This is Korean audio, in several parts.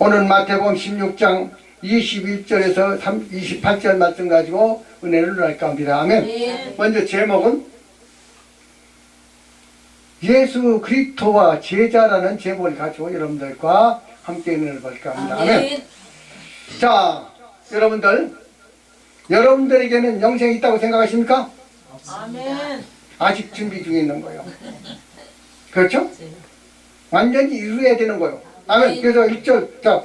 오늘 마태복음 16장 21절에서 28절 말씀 가지고 은혜를 누릴까 합니다. 아멘. 네. 먼저 제목은 예수 그리스도와 제자라는 제목을 가지고 여러분들과 함께 은혜를 볼까 합니다. 아멘. 아멘. 자, 여러분들, 여러분들에게는 영생이 있다고 생각하십니까? 아멘. 아직 준비 중에 있는 거예요. 그렇죠? 완전히 이루어야 되는 거예요. 아멘. 그래서 1절, 자,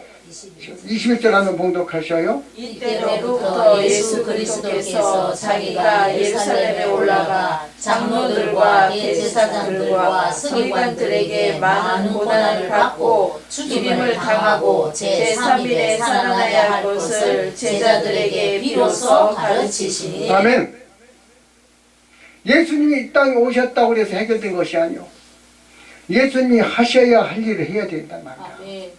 21절 한번 봉독하셔요. 이때로부터 예수 그리스도께서 자기가 예루살렘에 올라가 장로들과 대제사장들과 서기관들에게 많은 고난을 받고 죽임을 당하고 제3일에 살아나야 할 것을 제자들에게 비로소 가르치시니 아멘. 예수님이 이 땅에 오셨다고 그래서 해결된 것이 아니요. 예수님이 하셔야 할 일을 해야 된단 말이야. 아멘.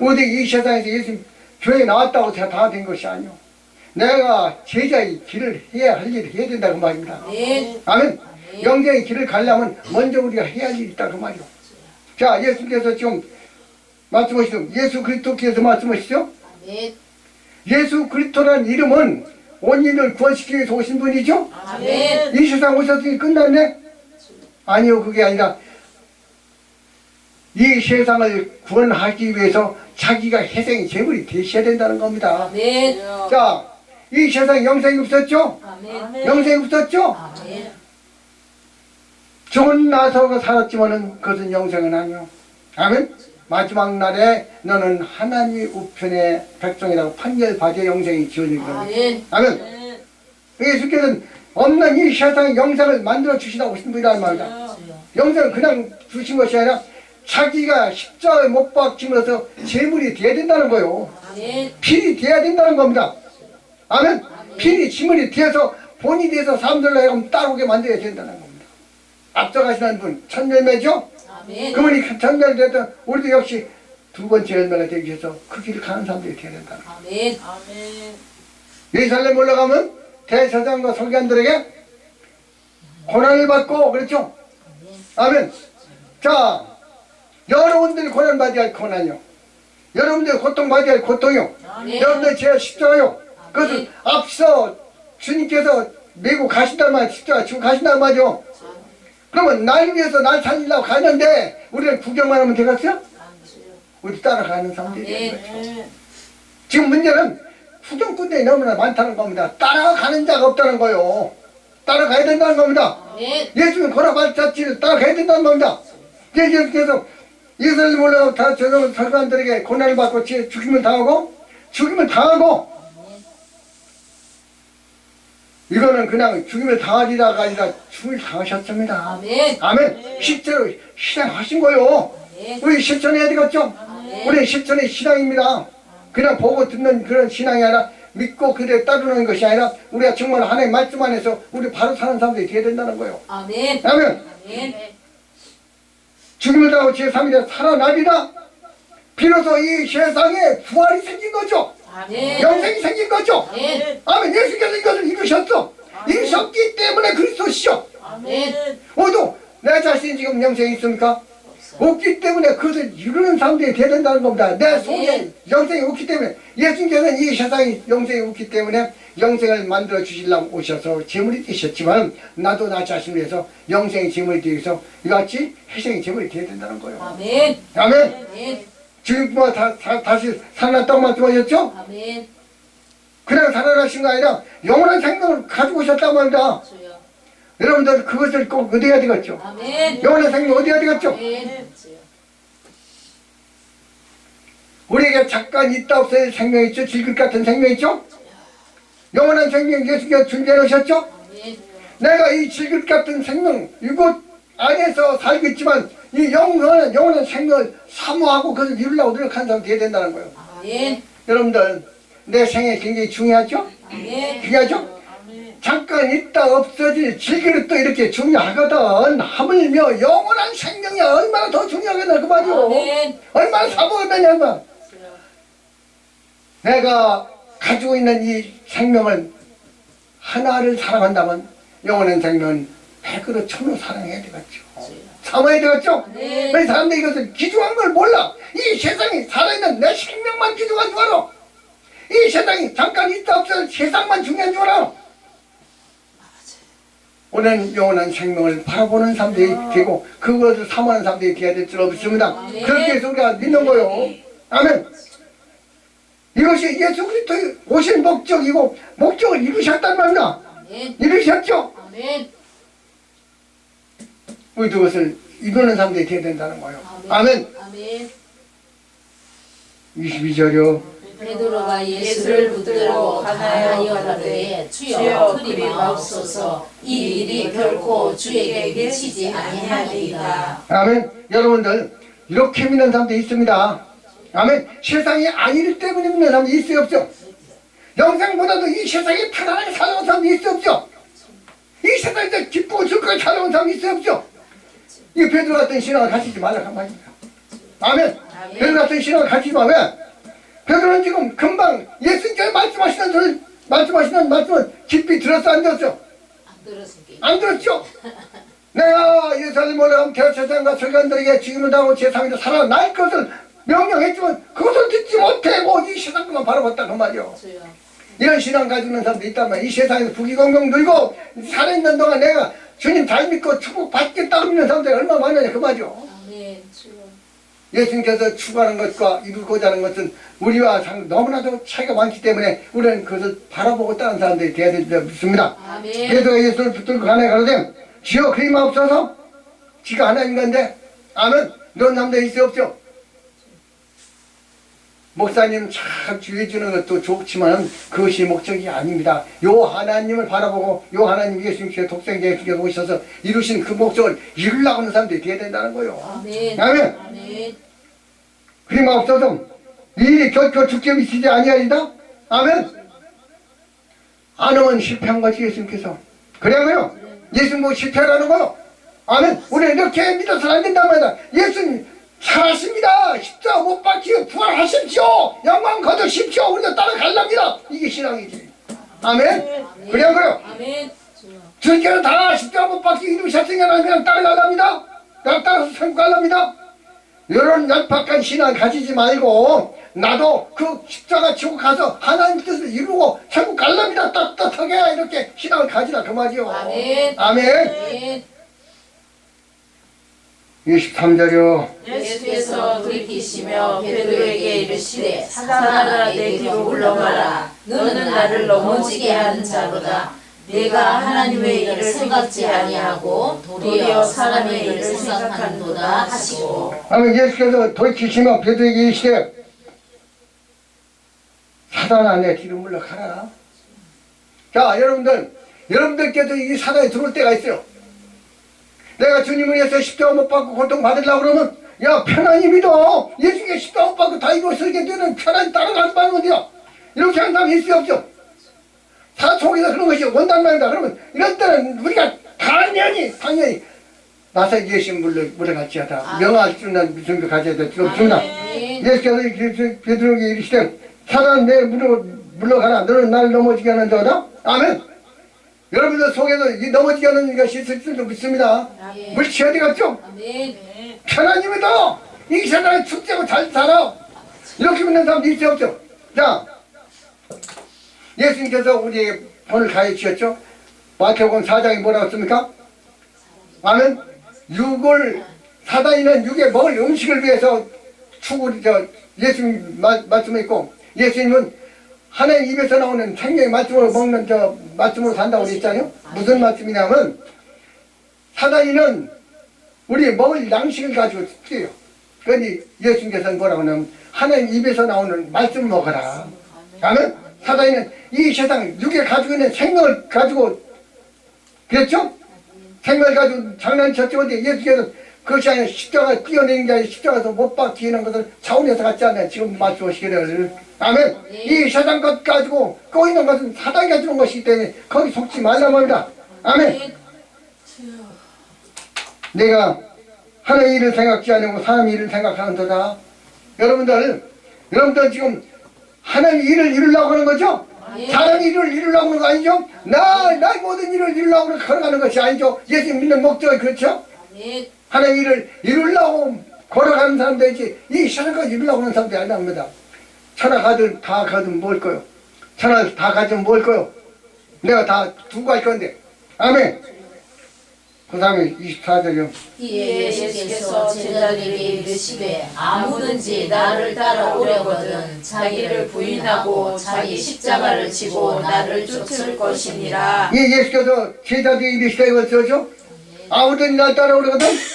어디 이 세상에서 예수님 교회 나왔다고 다 된 것이 아니요. 내가 제자의 길을 해야 할 일을 해야 된다고 말입니다. 아멘. 아멘. 영생의 길을 가려면 먼저 우리가 해야 할 일이 있다 그 말이요. 자, 예수께서 지금 말씀하시죠. 예수 그리스도께서 말씀하시죠. 아멘. 예수 그리스도라는 이름은 온 인을 구원시키기 위해서 오신 분이죠. 아멘. 이 세상 오셨으니 끝났네? 아니요, 그게 아니라 이 세상을 구원하기 위해서 자기가 희생의 제물이 되셔야 된다는 겁니다. 아멘. 자, 이 세상에 영생이 없었죠? 아멘. 영생이 없었죠? 아멘. 죽은 나서가 살았지만은 그것은 영생은 아니요. 아멘? 마지막 날에 너는 하나님의 우편의 백성이라고 판결받아 영생이 지어질 겁니다. 아멘. 아멘? 예수께서는 없는 이 세상에 영생을 만들어 주시라고 하신 분이란 말이다. 영생을 그냥 주신 것이 아니라 자기가 십자가에 못 박히면서 제물이 돼야 된다는 거요. 아멘. 필이 돼야 된다는 겁니다. 아멘? 필이 지물이 되어서 본이 돼서 사람들로 하여금 따르게 만들어야 된다는 겁니다. 앞서가시는 분, 첫 열매죠? 아멘. 그분이 첫 열매 됐던 우리도 역시 두 번째 열매가 되기 위해서 그 길을 가는 사람들이 돼야 된다는 거예요. 아멘. 아멘. 예루살렘 올라가면 대사장과 서기관들에게 고난을 받고 그렇죠? 아멘. 자, 여러분들이 고난 받아야 할 고난이요. 여러분들이 고통 받아야 할 고통이요. 아멘. 여러분들이 죄 십자가요. 아멘. 앞서 주님께서 메고 가신단 말이야. 십자가 지고 가신단 말이요. 그러면 날 위해서 날 살리려고 가는데 우리는 구경만 하면 되겠어요? 우리 따라가는 사람들이 되는 거죠. 지금 문제는 후경꾼들이 너무나 많다는 겁니다. 따라가는 자가 없다는 거요. 따라가야 된다는 겁니다. 예수님 고라발 자치를 따라가야 된다는 겁니다. 예수께서 예수님 올라가고 다 저런 설관들에게 고난을 받고 지- 죽임을 당하고 죽임을 당하고 이거는 그냥 죽임을 당하리라가 아니라 죽임을 당하셨습니다. 아멘. 아멘. 실제로 실행하신 거요. 아멘. 우리 실천해야 되겠죠? 아멘. 우리 실천의 신앙입니다. 그냥 보고 듣는 그런 신앙이 아니라 믿고 그대로 따르는 것이 아니라 우리가 정말 하나님 말씀 안에서 우리 바로 사는 사람들이 되어야 된다는 거예요. 아멘. 아멘. 아멘. 죽음을 당하고 제3일에 살아나리라. 비로소 이 세상에 부활이 생긴 거죠. 아멘. 영생이 생긴 거죠. 아멘. 아멘. 예수께서 이것을 이루셨어. 이루셨기 때문에 그리스도시죠. 아멘. 오도 내 자신이 지금 영생이 있습니까? 없기 때문에 그것을 이루는 사람들이 돼야 된다는 겁니다. 내 속에 영생이 없기 때문에 예수님께서는 이 세상에 영생이 없기 때문에 영생을 만들어 주시려고 오셔서 제물이 되셨지만 나도 나 자신을 위해서 영생의 제물이 되기 위해서 이같이 희생의 제물이 되어야 된다는 거예요. 아멘. 아멘. 아멘. 지금 뭐 다, 다, 다시 살아났다고 말씀하셨죠? 아멘. 그냥 살아나신 거 아니라 영원한 생명을 가지고 오셨단 말이다. 주여. 여러분들 그것을 꼭 얻어야 되겠죠. 영원한 생명 얻어야 되겠죠. 우리에게 잠깐 있다 없어야 생명 있죠? 질것 같은 생명 있죠? 영원한 생명 예수께서 준비해 놓으셨죠? 내가 이 질것 같은 생명 이곳 안에서 살겠지만 이 영원한 영원한 생명을 사모하고 그것을 이루려고 노력하는 사람이 되어야 된다는 거예요. 아멘. 여러분들 내 생애 굉장히 중요하죠? 아멘. 중요하죠? 잠깐 있다 없어질 질기를 또 이렇게 중요하거든 하물며 영원한 생명이 얼마나 더 중요하겠나 그 말이오 아멘. 얼마나 사모하겠냐 그 말. 내가 가지고 있는 이 생명을 하나를 사랑한다면 영원한 생명은 백으로 천으로 사랑해야 되겠죠. 참아야 되겠죠? 네. 왜 사람들이 이것을 기중한 걸 몰라? 이 세상이 살아있는 내 생명만 기중한 줄 알아. 이 세상이 잠깐 있다 없어 세상만 중요한 줄 알아. 오늘 영원한 생명을 바라보는 사람들이 되고 그것을 사모하는 사람들이 되어야 될 줄 없습니다. 아멘. 그렇게 해서 우리가 믿는 거요. 아멘. 이것이 예수 그리스도의 오신 목적이고 목적을 이루셨단. 아멘. 이루셨죠? 우리도 그것을 이루는 사람들이 되어야 된다는 거예요. 아멘. 아멘. 22절이요. 베드로가 예수를 붙들고 가나여 가되 주여 그리 마옵소서 이 일이 결코 주에게 미치지 아니하리이다. 아멘. 여러분들 이렇게 믿는 사람도 있습니다. 아멘. 세상이 아니기 때문에 믿는 사람도 있어요 없죠? 영생보다도 이 세상이 편안하게 살아온 사람도 있어요 없죠? 이 세상에서 기쁘고 즐겁게 살아온 사람도 있어요 없죠? 이 베드로 같은 신앙을 가지지 말라고 한 말입니다. 아멘. 아멘. 베드로 같은 신앙을 가지지 마. 왜? 베드로는 지금 금방 예수님께서 말씀하시는 소리, 말씀하시는 말씀을 깊이 들었어 안 들었어? 안 들었죠? 내가 예루살렘 올라가면 대제사장과 서기관들에게 지금을 당하고 제3일에 살아날 것을 명령했지만 그것을 듣지 못하고 이 세상 것만 바라봤다 그 말이요. 이런 신앙 가지고 있는 사람도 말이야 이 세상에서 부귀공명 들고 살아있는 동안 내가 주님 잘 믿고 축복 받겠다고 믿는 사람들이 얼마나 많으냐 그 말이요 아멘. 주여. 예수님께서 추구하는 것과 이루고자 하는 것은 우리와 상- 너무나도 차이가 많기 때문에 우리는 그것을 바라보고 따른 사람들이 되어야 될줄 믿습니다. 아멘. 베드로가 예수를 붙들고 가네 가로되 주여 그림 없어서 지가 하나인 건데 아멘. 이런 남자 있어 없죠 목사님 참 주의 주는 것도 좋지만 그것이 목적이 아닙니다. 요 하나님을 바라보고 요 하나님 예수님께서 독생자 예수께서 오셔서 이루신 그 목적을 이루려고 하는 사람들이 되어야 된다는 거예요. 아멘. 아멘. 아멘. 그림 없어서 이 결코 죽게 미치지 아니하리다? 아멘. 안 하면 실패한 거지 예수님께서. 그래고요. 예수님 뭐 실패라는 거요. 아멘. 우리 이렇게 믿어서는 안 된단 말이다. 예수님 살았습니다. 십자가 못 박히고 부활하십시오. 영광 거두십시오. 우리가 따라갈랍니다. 이게 신앙이지. 아멘? 그래 안 그래요? 아멘. 주님께서 다 십자가 못 박히고 이루셨으니까 그냥 따라갈랍니다. 그냥 따라서 천국 갈랍니다. 이런 얄팍한 신앙 가지지 말고 나도 그 십자가 지고 가서 하나님 뜻을 이루고 천국 갈랍니다. 떳떳하게 이렇게 신앙을 가지라 그 말이요. 아멘. 아멘. 아멘. 23절이요 예수께서 돌이키시며 베드로에게 이르시되 사단아 내 뒤로 물러가라. 너는 나를 넘어지게 하는 자로다. 내가 하나님의 일을 생각지 아니하고 도리어 사람의 일을 생각하는도다 하시고. 아멘 예수께서 돌이키시며 베드로에게 이르시되 사단아 내 뒤로 물러가라. 자 여러분들 여러분들께도 이 사단에 들어올 때가 있어요 내가 주님을 위해서 십자가 못 받고 고통 받으려고 그러면 야 편안히 믿어. 예수께 십자가 못 받고 다 이루어지게 되는 편안히 따라가지 말는 어디야? 이렇게 하는 사람이 있어요 없죠. 사단 속에서 그런 것이 원단 말이다. 그러면 이럴 때는 우리가 당연히 당연히 나서 예수 물러 물러갔지 하다. 명할 줄난 믿음도 가져야 될줄 없습니다 아멘. 예수께서 이렇게 베드로에게 이르시되 사단 내 물러 물러가라. 너는 날 넘어지게 하는 자다. 아멘 여러분들 속에서 이 넘어지게 하는 것이 있을 줄도 믿습니다 아멘. 물치 어디 갔죠? 믿어 이 세상에 축제고 잘 살아 이렇게 믿는 사람도 있어 없죠? 자 예수님께서 우리에게 본을 가르치셨죠? 마태복음 4장에 뭐라고 씁니까? 아멘 육을 사단이는 육에 먹을 음식을 위해서 추구 저 예수님 말, 말씀에 있고 예수님은 하나님 입에서 나오는 생명의 말씀으로 먹는 저 말씀으로 산다고 그랬잖아요. 무슨 말씀이냐면 사단이는 우리 먹을 양식을 가지고 뛰어요. 그런데 예수님께서는 뭐라고 하냐면 하나님 입에서 나오는 말씀 먹어라. 아멘 사단이는 이 세상 육에 가지고 있는 생명을 가지고 그랬죠? 생명을 가지고 장난쳤지 근데 예수께서 그것이 아니라 십자가 뛰어내는 게 아니라 십자가에서 못 박히는 것을 차원에서 갖지 않나요? 지금 말씀하시기를 아멘 이 세상 것 가지고 꼬이는 것은 사단이 가지고 온 것이기 때문에 거기 속지 말라 말이다 아멘 내가 하나의 일을 생각지 않고 사람의 일을 생각하는 도다 여러분들 여러분들 지금 하나님 일을 이루려고 하는 거죠? 아멘. 사람 일을 이루려고 하는 거 아니죠? 나, 나 모든 일을 이루려고 걸어가는 것이 아니죠? 예수 믿는 목적이 그렇죠? 하나님 일을 이루려고 걸어가는 사람들이지 이 세상까지 이루려고 하는 사람들이 아닙니다. 천하 가든 다 가든 뭘 거요? 천하 다 가지면 뭘 거요? 내가 다 두고 갈 건데. 아멘. 그 다음에 24절이요. 이에 예수께서 제자들에게 이르시되 아무든지 나를 따라오려거든 자기를 부인하고 자기 십자가를 지고 나를 쫓을 것이니라 이 예수께서 제자들이 이르시다 이거 쓰죠? 아무든 날 따라오거든.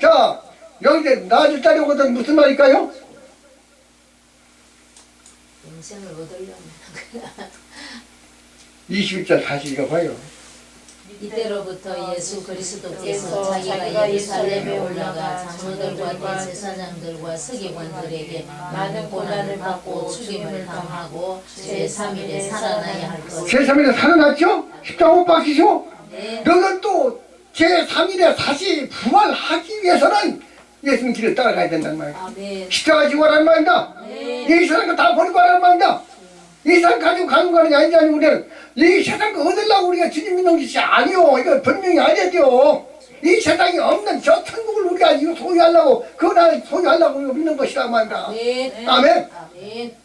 자, 여기 나를 따라오거든 무슨 말일까요? 인생을 얻으려면 21절 다시 읽어봐요. 이때로부터 예수 그리스도께서 자기가 예루살렘에 올라가 장로들과 대제사장들과 서기관들에게 많은 고난을 받고 죽임을 당하고 제3일에 살아나야 할 것. 제3일에 살아났죠? 십자가 못 박히죠? 네. 너는 또 제3일에 다시 부활하기 위해서는 예수님 길을 따라가야 된다는 말이야. 아멘. 십자가 지고 가라는 말이다. 네. 이 세상 거다 버리고 가라는 말이다. 이 세상 가지고 가는 거는 아니지 아니 우리는 이 세상 거 얻으려고 우리가 주님 믿는 것이 아니오. 이거 분명히 돼요. 이 세상에 없는 저 천국을 우리가 이거 소유하려고 그 나라를 소유하려고 믿는 것이라 말이다. 네. 아멘. 아멘.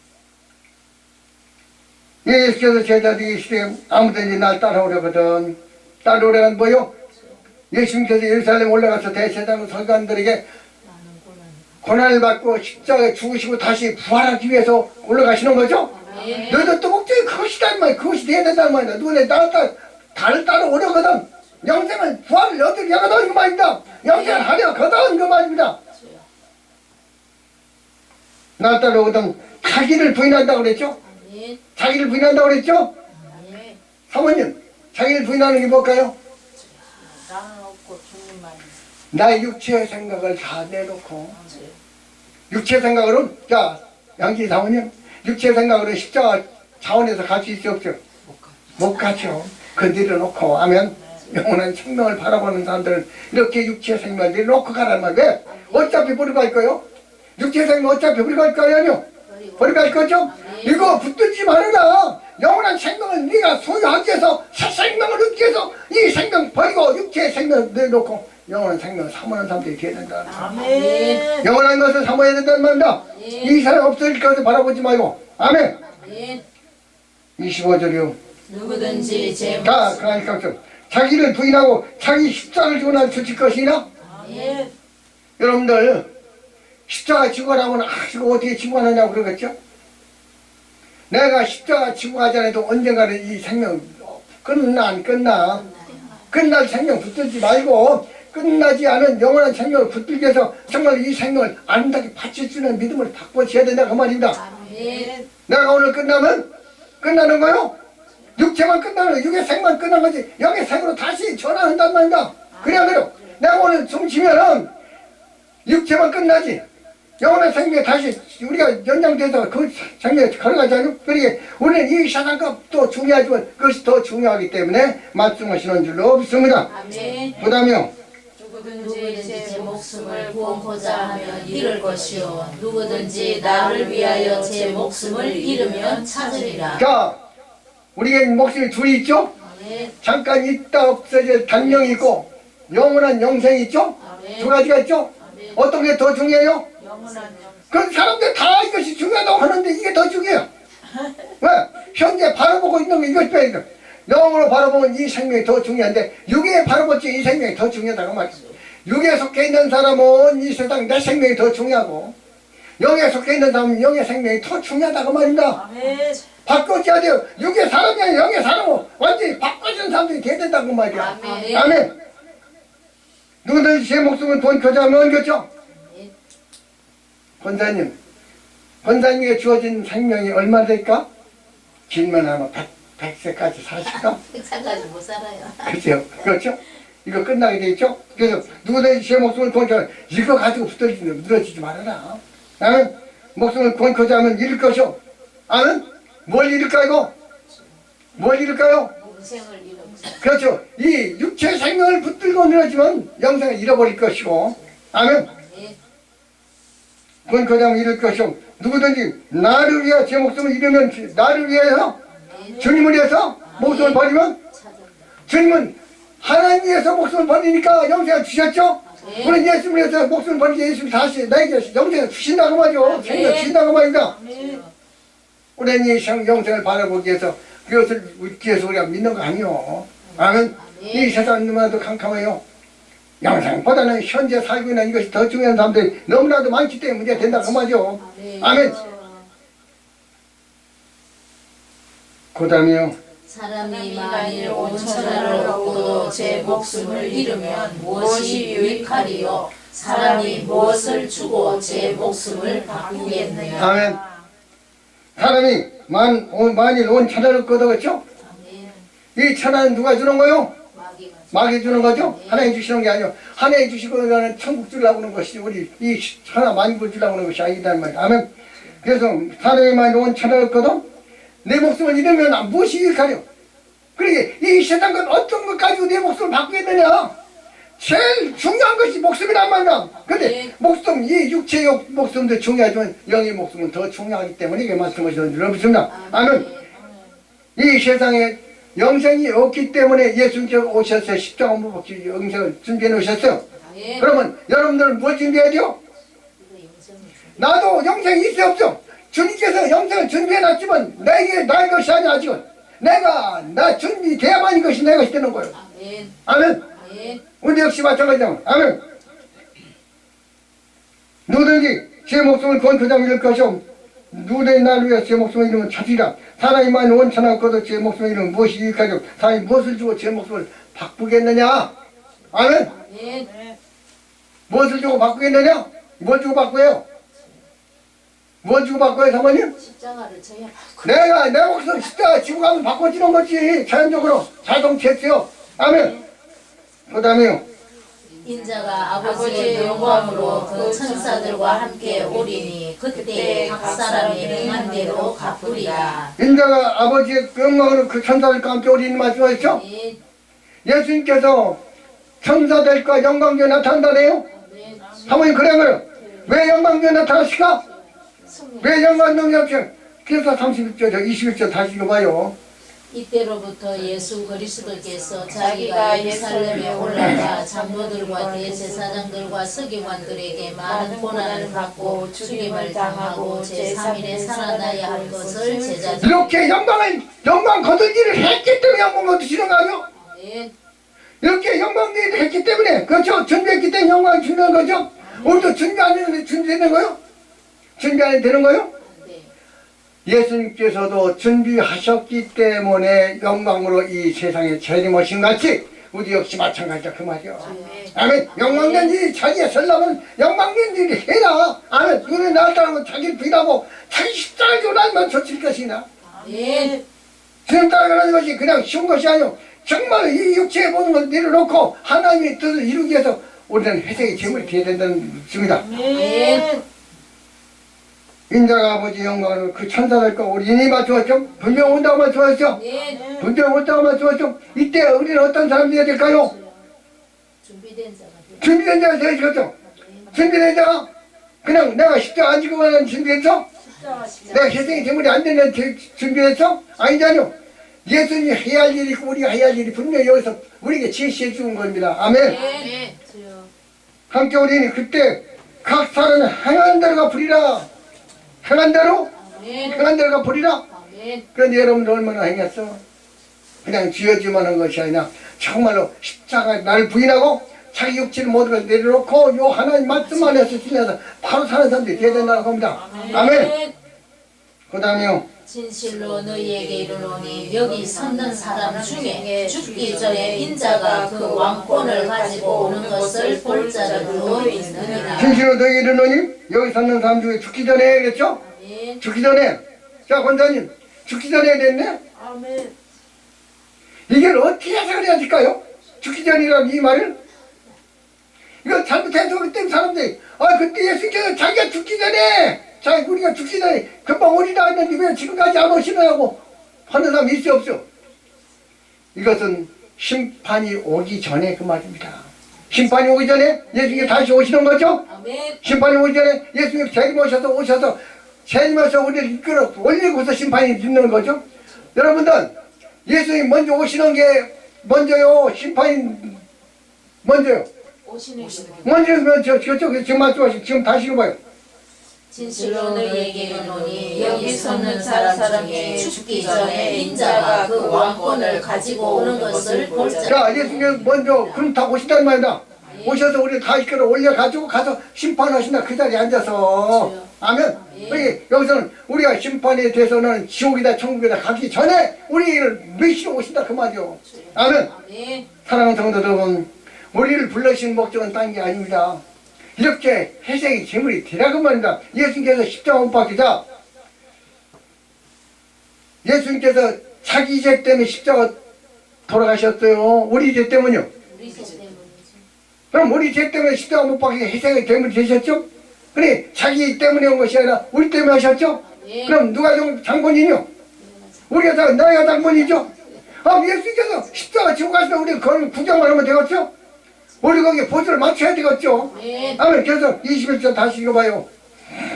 예수께서 제자들이 시대 아무든지 날 따라오려거든 따라오려는 뭐요? 예수님께서 예루살렘 올라가서 대제사장 서기관들에게 많은 고난을 받고 십자가에 죽으시고 다시 부활하기 위해서 올라가시는 거죠? 네. 너희들 또 목적이 그것이다 말이야 그것이 돼야 된다는 말이야 누구네 나를 따라 나를 따라오려거든 영생을 부활을 얻으려 하거든 그 말입니다 영생을 하려거든 그 말입니다 나를 따라오거든 자기를 부인한다고 그랬죠? 자기를 부인한다고 그랬죠? 사모님, 자기를 부인하는 게 뭘까요? 나는 없고 주님만 나의 육체의 생각을 다 내놓고 육체 생각으로 자 양지 사모님 육체 생각으로 십자가 차원에서 갈 수 있지 없죠? 못 가죠. 그 내려놓고 하면 영원한 생명을 바라보는 사람들은 이렇게 육체 생명을 내려놓고 가란 말 왜? 어차피 버리고 갈 거요? 육체 생명 어차피 버리고 갈 거요? 아니요? 버리고 갈 거죠? 이거 붙들지 말아라. 영원한 생명을 네가 소유하기 위해서 새 생명을 얻기 위해서 이 생명 버리고 육체의 생명을 내놓고 영원한 생명을 사모하는 사람들이 되어야 된다. 아멘 영원한 것을 사모해야 된다는 말입니다. 이 사람 없어질 것을 바라보지 말고. 아멘. 아멘. 25절이요. 누구든지 제 자, 그러니까 좀 자기를 부인하고 자기 십자가를 지고 나를 주칠 것이나 아멘 여러분들 십자가 지고 가라고는 아 이거 어떻게 지고 가느냐고 그러겠죠? 내가 십자가 지고 가지 않아도 언젠가는 이 생명 끝나 안 끝나 끝날 생명 붙들지 말고 끝나지 않은 영원한 생명을 붙들기 위해서 정말 이 생명을 아름답게 바쳐주는 믿음을 바꿔줘야 된다 그 말입니다 아멘. 내가 오늘 끝나면 끝나는 거요. 육체만 끝나는 거, 육의 생만 끝난 거지. 영의 생으로 다시 전화한단 말이다. 그래 안 그래요? 내가 오늘 숨 쉬면은 육체만 끝나지. 영원한 생명에 다시 우리가 연장돼서 그 생명에 걸어가잖아요. 그러게 우리는 이 세상값도 중요하지만 그것이 더 중요하기 때문에 말씀하시는 줄로 없습니다. 아멘. 그 다음에요. 누구든지 제 목숨을 구원코자 하면 잃을 것이요 누구든지 나를 위하여 제 목숨을 잃으면 찾으리라 자, 우리에게 목숨이 둘이 있죠? 아멘 잠깐 있다 없어질 단령이 있고 영원한 영생이 있죠? 두 아멘 가지가 있죠? 아멘 어떤 게 더 중요해요? 그 사람들 다 이것이 중요하다고 하는데 이게 더 중요해요. 왜? 현재 바라보고 있는 게 이것이 빼야 영으로 바라보면 이 생명이 더 중요한데 육에 바라보지 이 생명이 더 중요하다고 말이죠. 육에 속해 있는 사람은 이 세상 내 생명이 더 중요하고 영에 속해 있는 사람은 영의 생명이 더 중요하다고 말입니다. 아멘 바꿔줘야 돼요. 육의 사람이 아니라 영의 사람은 완전히 바꿔주는 사람들이 돼야 된다고 말이야. 아멘 아멘. 누구든지 제 목숨을 돈 겨자면 겼죠? 권사님, 권사님에게 주어진 생명이 얼마 될까? 길면 아마 100, 100 세까지 사실까? 백살까지 못 살아요 그죠? 그렇죠? 이거 끝나게 돼 있죠? 그래서 누구든지 제 목숨을 권겨 이거 가지고 붙들지 늘어지지 말아라. 아멘. 목숨을 권고자 하면 잃을 것이오. 아멘. 뭘 잃을까 이거? 뭘 잃을까요? 인생을 잃으면 그렇죠. 이 육체 생명을 붙들고 늘어지면 영생을 잃어버릴 것이고. 아멘. 그건 그냥 잃을 것이오. 누구든지 나를 위해 제 목숨을 잃으면 주- 나를 위해서 아멘 주님을 위해서 목숨을 버리면 주님은 하나님 위해서 목숨을 버리니까 영생을 주셨죠? 네. 우리 예수님 위해서 목숨을 버리게 예수님 다시 나에게 영생을 주신다고 말이죠. 생명 주신다고 말입니다. 아멘. 우리는 이 생- 영생을 바라보기 위해서 그것을 위해서 우리가 믿는 거 아니요. 아멘. 이 세상 너무나도 캄캄해요. 영생보다는 현재 살고 있는 이것이 더 중요한 사람들이 너무나도 많기 때문에 문제가 된다 그 말이죠. 아멘. 그 다음에요. 사람이 만일 온 천하를 얻고도 제 목숨을 잃으면 무엇이 유익하리요? 사람이 무엇을 주고 제 목숨을 바꾸겠느냐? 아멘. 사람이 만, 온- 만일 온 천하를 거둬겠죠? 아멘. 이 천하는 누가 주는 거요? 마귀가 마귀 주는 거죠? 하나님 주시는 게 아니요. 하나님 주시고는 천국 주려고 하는 것이 우리 이 천하 만국을 주려고 하는 것이 아니단 말이에요. 아멘. 그래서 사람이 만일 온 천하를 거둬 내 목숨을 잃으면 무엇이 유익하려? 그러게 이 세상 건 어떤 것 가지고 내 목숨을 바꾸겠느냐? 제일 중요한 것이 목숨이란 말이야. 근데 네. 목숨, 이 육체의 목숨도 중요하지만 영의 목숨은 더 중요하기 때문에 이게 말씀하시는 줄 믿습니다. 아멘. 이 세상에 영생이 없기 때문에 예수님께서 오셨어요. 십자가 못 박히 영생을 준비해 놓으셨어요. 아멘. 그러면 여러분들은 뭘 준비해야 돼요? 나도 영생이 있어 없어? 주님께서 영생을 준비해 놨지만 내게 나의 것이 아니야 아직은. 내가 나 준비돼야만 이것이 내 것이 되는 거예요. 아멘. 아멘. 아멘. 우리 역시 마찬가지다. 아멘. 누구든지 제 목숨을 건투장 잃을 것이오. 누구든지 나를 위해 제 목숨을 잃으면 찾으리라. 사람이 만일 원천하고 거둬 제 목숨을 잃으면 무엇이 유익하죠? 사람이 무엇을 주고 제 목숨을 바꾸겠느냐? 아멘. 아멘. 무엇을 주고 바꾸겠느냐? 뭘 주고 바꾸요? 뭘 주고 바꿔요, 사모님? 십자가를 져야 바꾸. 내가 내 목숨 진짜 지고 가면 바꿔지는 거지. 자연적으로 자동체스요. 아멘. 그 다음에요. 인자가 아버지의 영광으로 그 천사들과 함께 오리니 그때 각 사람이 행한 대로 갚으리라. 인자가 아버지의 영광으로 그 천사들과 함께 우리는 말씀하셨죠? 아멘. 예수님께서 천사들과 영광에 나타난다네요. 사모님 그래 그래. 왜 영광에 나타나실까? 왜 영광 능력이 그래서 31절, 21절 다시 읽어봐요. 이때로부터 예수 그리스도께서 자기가 예루살렘에 올라가 장로들과 대제사장들과 서기관들에게 많은 고난을 받고 죽임을 당하고 제3일에 살아나야 할 것을 제자들 이렇게 영광을, 영광 거둔 일을 했기 때문에 영광 거두시는 거 아니요? 아멘. 이렇게 영광 일을 했기 때문에, 그렇죠? 준비했기 때문에 영광을 주는 거죠? 우리도 준비 안 준비되는 거요? 준비 안 되는 거요? 네. 예수님께서도 준비하셨기 때문에 영광으로 이 세상에 재림하신 같이 우리 역시 마찬가지다 그 말이요. 아멘. 영광된 일이 자기가 설라면 영광된 일이 해라. 아멘. 나를 따르면 자기를 비하고 자기 십자가를 지고 나면 좋을 것이나. 아멘. 주님 따라가는 것이 그냥 쉬운 것이 아니오. 정말 이 육체의 모든 걸 내려놓고 하나님의 뜻을 이루기 위해서 우리는 회색의 제물이 되어야 된다는 뜻입니다. 아멘. 인자가 아버지 영광을 그 천사들과 우리 인이 맞추었죠. 분명 온다고 맞추었죠. 아멘. 분명 온다고 맞추었죠. 이때 우리는 어떤 사람이 되어야 될까요? 준비된 자가. 준비된 자가 되어야 되겠죠. 준비된 자가 그냥 내가 십자가 안 지고 가는 준비했어? 십자가 십자가. 내가 희생의 제물이 안 되는 제- 준비했어? 아니잖아요. 예수님이 해야 할 일이 있고 우리가 해야 할 일이 분명히 여기서 우리에게 제시해 주는 겁니다. 아멘. 주여. 함께 우리는 그때 각 사람은 행한 대로 갚으리라. 행한 대로? 행한 대로 갚으리라. 아멘. 그런데 여러분들 얼마나 행했어? 그냥 쥐어지만 한 것이 아니라 정말로 십자가 날 부인하고 자기 육체를 모든 걸 내려놓고 요 하나님 말씀만 해서 지내서 바로 사는 사람들이 되어야 된다고 합니다. 아멘. 그 다음에요. 진실로 너희에게 이르노니 여기 섰는 사람 중에 죽기 전에 인자가 그 왕권을 가지고 오는 것을 볼 자들도 있느니라. 진실로 너희 이르노니 여기 사는 사람 중에 죽기 전에 그랬죠? 아멘. 죽기 전에 자 권사님 죽기 전에 됐네? 아멘. 이걸 어떻게 해석을 해야 될까요? 죽기 전이라는 이 말을? 이거 잘못 해석하기 때문에 사람들이 아 그때 예수님께서 자기가 죽기 전에 자 우리가 죽기 전에 금방 오리라 했는데 왜 지금까지 안 오시느냐고 하는 사람이 있어 없어? 이것은 심판이 오기 전에 그 말입니다. 심판이 오기 전에 예수님이 다시 오시는 거죠? 심판이 오기 전에 예수님 재림하셔서 오셔서 재림하셔서 우리를 이끌어 올리고서 심판이 있는 거죠. 여러분들 예수님 먼저 오시는 게 먼저요 심판이 먼저요 먼저 저 저쪽 지금 말씀하신 지금 다시 읽어봐요. 진실로 너희에게 이르노니 여기 서는 사람 중에 죽기 전에 인자가 그 왕권을 가지고 오는 것을 볼지라 자 예수님께서 먼저 그럼 다 오신단 말이다. 오셔서 우리 다시 끌어 올려 가지고 가서 심판하신다 그 자리에 앉아서 아멘. 여기 여기서는 우리가 심판에 대해서는 지옥이다 천국이다 가기 전에 우리를 메시러 오신다 그 말이요. 아멘. 아멘 사랑하는 성도 여러분, 우리를 불러신 목적은 딴 게 아닙니다. 이렇게 회생의 재물이 되라고 말입니다. 예수님께서 십자가 못 박히자 예수님께서 자기 죄 때문에 십자가 돌아가셨어요. 우리 죄 때문이요. 우리 그럼 우리 죄 때문에 십자가 못 박히게 회생의 재물이 되셨죠? 그래 자기 때문에 온 것이 아니라 우리 때문에 하셨죠? 네. 그럼 누가 좀 장본이뇨? 우리가 다 너희가 장본이죠? 아 예수님께서 십자가 지고 가시면 우리 그걸 구경만 하면 되겠죠? 우리 거기에 보조를 맞춰야 되겠죠? 아멘 아멘 그래서 21절 다시 읽어봐요.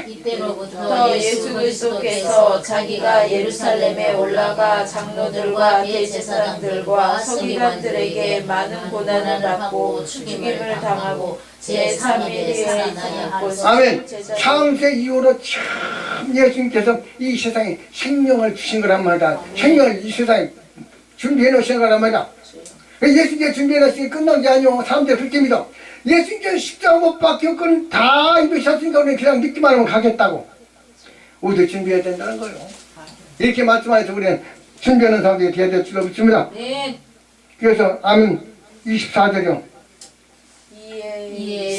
이때로부터 예수 그리스도께서 자기가 예루살렘에 올라가 장로들과 대제사장들과 서기관들에게 많은 고난을 받고 죽임을 당하고 제3일에 살아나야 할 아멘. 창세 이후로 참 예수님께서 이 세상에 생명을 주신 거란 말이다. 생명을 이 세상에 준비해 놓으신 거란 말이다 예수님께 준비해 놓으시니 끝난 게 아니오. 사람들이 그렇게 믿어 예수님께서 십자가 못 박혀 그건 다 입으셨으니까 우리는 그냥 믿기만 하면 가겠다고. 우리도 준비해야 된다는 거예요. 이렇게 말씀하셔서 우리는 준비하는 사람들이 되어야 될 줄로 믿습니다. 네. 그래서 아멘. 24절이요. 이에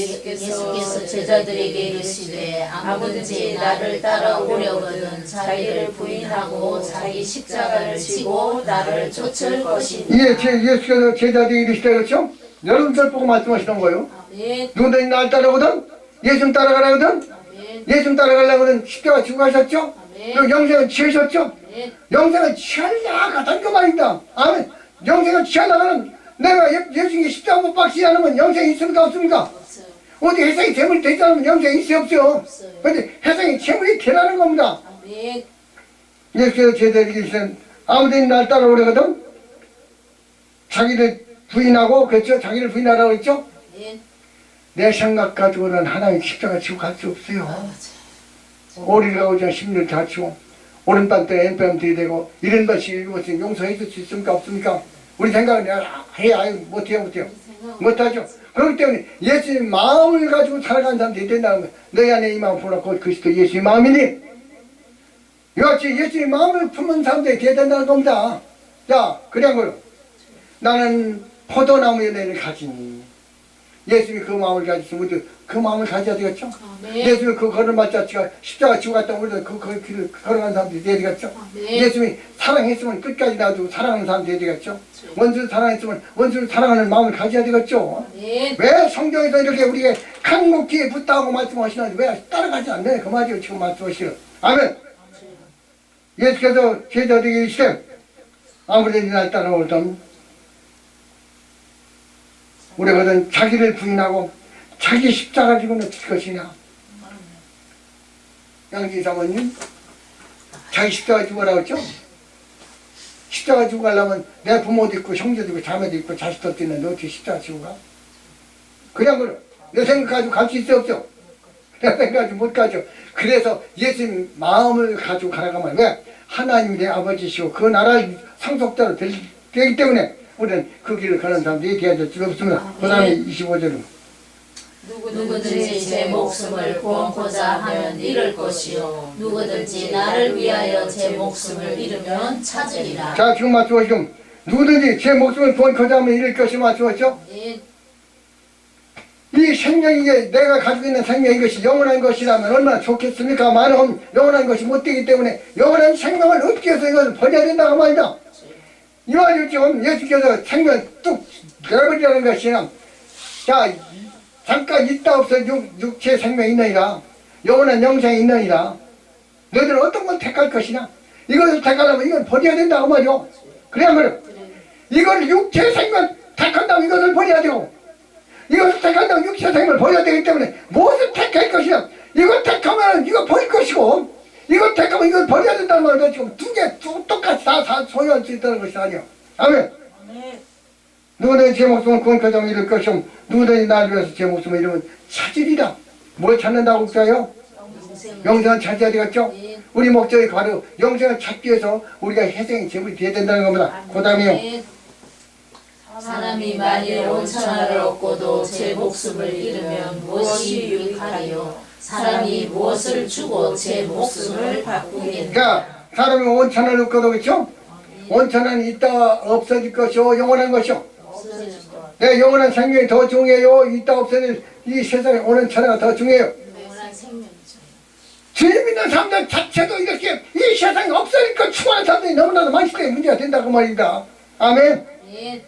예수께서 제자들에게 이르시되 아무든지 나를 따라오려거든 자기를 부인하고 자기 십자가를 지고 나를 쫓을 것이니 제 예수께서 제자들이 이르시되 그렇죠? 여러분들 보고 말씀하시는 거예요. 아멘 누구든지 날 따라오거든? 예수 님 따라가라거든? 아멘. 예수 님 따라가려거든 십자가 지고 가셨죠? 아멘. 그리고 영생을 취하셨죠? 아멘 영생을 하던 그 말입니다. 아멘. 영생을 취하려면 내가 예- 예수님이 십자가 못 박히지 않으면 영생이 있습니까? 없습니까? 어디 해성이 재물이 되지 않으면 영생이 있어 없어요? 없어요. 근데 해성이 재물이 되라는 겁니다. 아멘 예수께서 제자들에게 이르시는 아무든지 날 따라오려거든? 자기를 부인하고 그렇죠? 자기를 부인하라고 했죠? 아멘 내 생각 가지고는 하나님 십자가 지고 갈 수 없어요. 오리를 가오자 심리를 다 치고 오른밤 때 왼밤 들이대고 이런 것이 이것이 용서해 줄 수 있습니까? 없습니까? 우리 생각은 야, 해 아유 못해요 못해요 못하죠. 그렇기 때문에 예수님 마음을 가지고 살아가는 사람들이 된다는 거예요. 너희 안에 이 마음 보라 곧 그리스도 예수의 마음이니 이같이 예수의 마음을 품은 사람들이 돼야 된다는 겁니다. 자 그냥 거요. 나는 포도나무 연애를 가지니 예수님이 그 마음을 가지시면 우리도 그 마음을 가져야 되겠죠? 아멘 예수님이 그 걸음마 자체가 십자가 지고 갔다 우리도 그, 그 길을 걸어간 사람들이 돼야 되겠죠? 아멘 예수님이 사랑했으면 끝까지 놔두고 사랑하는 사람 돼야 되겠죠? 원수를 사랑했으면 원수를 사랑하는 마음을 가져야 되겠죠? 아멘 왜 성경에서 이렇게 우리에게 강목기에 붙다고 말씀하시는지 왜 따라가지 않네? 그 말이요 지금 말씀하시는 아멘 예수께서 제자들에게 이르시되 아무래도 날 따라오던 우리거든 자기를 부인하고 자기 십자가 지고는 어쩔 것이냐 양지 사모님 자기 십자가 지고 라고 했죠? 십자가 지고 가려면 내 부모도 있고 형제도 있고 자매도 있고 자식도 있는데 어떻게 십자가 지고 가? 그냥 그래 내 생각 가지고 갈 수 있어 없죠? 내 생각 가지고 못 가죠 그래서 예수님 마음을 가지고 가라고 하면 왜? 하나님이 내 아버지시고 그 나라의 상속자로 될, 되기 때문에 우리는 그 길을 가는 사람들이 되어야 될줄 없습니다 그 다음에 25절은. 누구든지 제 목숨을 구원코자 하면 잃을 것이요. 누구든지 나를 위하여 제 목숨을 잃으면 찾으리라. 자 지금 말씀하시면 누구든지 제 목숨을 구원하자 하면 이럴 것이 말씀하셨죠? 아멘 이 생명이 게 내가 가지고 있는 생명 이것이 영원한 것이라면 얼마나 좋겠습니까? 많은 영원한 것이 못 되기 때문에 영원한 생명을 얻기 위해서 이것을 버려야 된다고 말이다. 이 말이 지금 예수께서 생명 뚝 내버리라는 것이나 자 잠깐 있다 없어 육, 육체 생명이 있느니라. 영원한 영생이 있느니라. 너희들은 어떤 걸 택할 것이냐? 이것을 택하려면 이걸 버려야 된다고 말이오. 그래야 말이오. 이걸 육체 생명 택한다고 이것을 버려야 되고 이것을 택한다고 육체 생명을 버려야 되기 때문에 무엇을 택할 것이냐? 이걸 택하면 이거 버릴 것이고 이걸 버려야 된다는 말이야 지금 두 개 똑같이 다, 다 소유할 수 있다는 것이 아니야. 아멘. 누구든지 제 목숨을 권커정 잃을 것이요 누구든지 나를 위해서 제 목숨을 잃으면 찾으리라. 뭘 찾는다고 했어요? 영생을. 찾아야 되겠죠? 우리 목적이 바로 영생을 찾기 위해서 우리가 희생의 제물이 되어야 된다는 겁니다. 그 다음에요. 사람이 만일 온천하를 얻고도 제 목숨을 잃으면 무엇이 유익하리요 사람이 무엇을 주고 제 목숨을 바꾸겠느냐 그러니까 사람이 원천을 얻거든 그렇죠? 원천은 있다 없어질 것이요 영원한 것이요. 없어질 것내 영원한 생명이 더 중요해요. 있다 없어질 이 세상에 오는 천하가 더 중요해요. 영원한 생명이죠. 주님 믿는 사람들 자체도 이렇게 이 세상에 없으니까 추구하는 사람들이 너무나도 많기 때문에 문제가 된다고 말입니다. 아멘. 예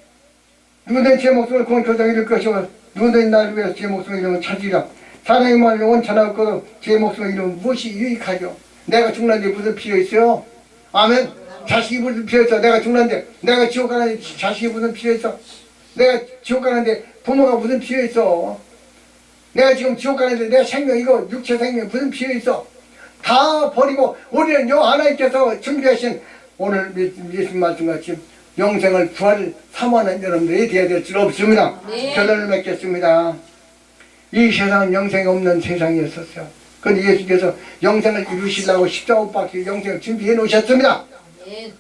누구든 제 목숨을 권커정 잃을 것이고 누구든 나를 위해서 제 목숨을 잃으면 찾으리라 말을 원천하고 제 목숨을 잃으면 무엇이 유익하죠? 내가 죽는데 무슨 필요 있어요? 아멘. 자식이 무슨 필요 있어? 내가 죽는데 내가 지옥 가는데 자식이 무슨 필요 있어? 내가 지옥 가는데 부모가 무슨 필요 있어? 내가 지금 지옥 가는데 내 생명 이거 육체 생명 무슨 필요 있어? 다 버리고 우리는 요 하나님께서 준비하신 오늘 예수님 말씀같이 영생을 부활을 사모하는 여러분들이 되어야 될 줄 없습니다. 네. 결론을 맺겠습니다. 이 세상은 영생이 없는 세상이었었어요. 그런데 예수께서 영생을 이루시려고 십자가 못 박혀 영생을 준비해 놓으셨습니다. 예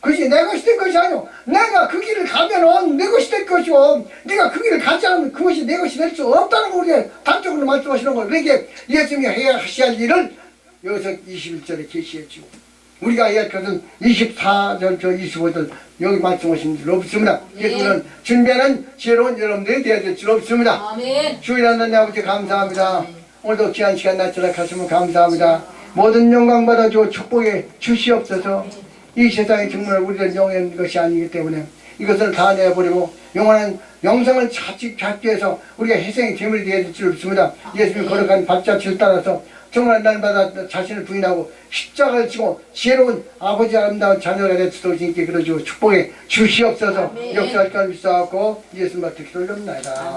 그것이 내 것이 될 것이 아니오. 내가 그 길을 가면은 내 것이 될 것이오. 네가 그 길을 가지 않으면 그것이 내 것이 될 수 없다는 거 우리가 단적으로 말씀하시는 거예요. 그러니까 예수님이 해야 하셔야 할 일을 여기서 21절에 계시해 주고 우리가 것은 24절, 저 25절 여기 말씀하신 줄 없습니다. 그래서 네. 우리는 준비하는 지혜로운 여러분들이 되어야 될 줄 없습니다. 아멘 주일하는 아버지 감사합니다. 오늘도 귀한 시간 나처럼 가시면 감사합니다. 모든 영광 받아주고 축복에 주시옵소서. 이 세상이 정말 우리를 영원한 것이 아니기 때문에 이것을 다 내버리고 영원한 영생을 찾기, 찾기 위해서 우리가 희생의 재물이 되어야 될 줄 없습니다. 예수님이 걸어간 발자취를 따라서 정말 날마다 자신을 부인하고 십자가를 지고 지혜로운 아버지 아름다운 될 수도 있게 그러시고 축복에 주시옵소서. 역사할 걸 믿사하고 예수님 앞에 기도를 올립니다.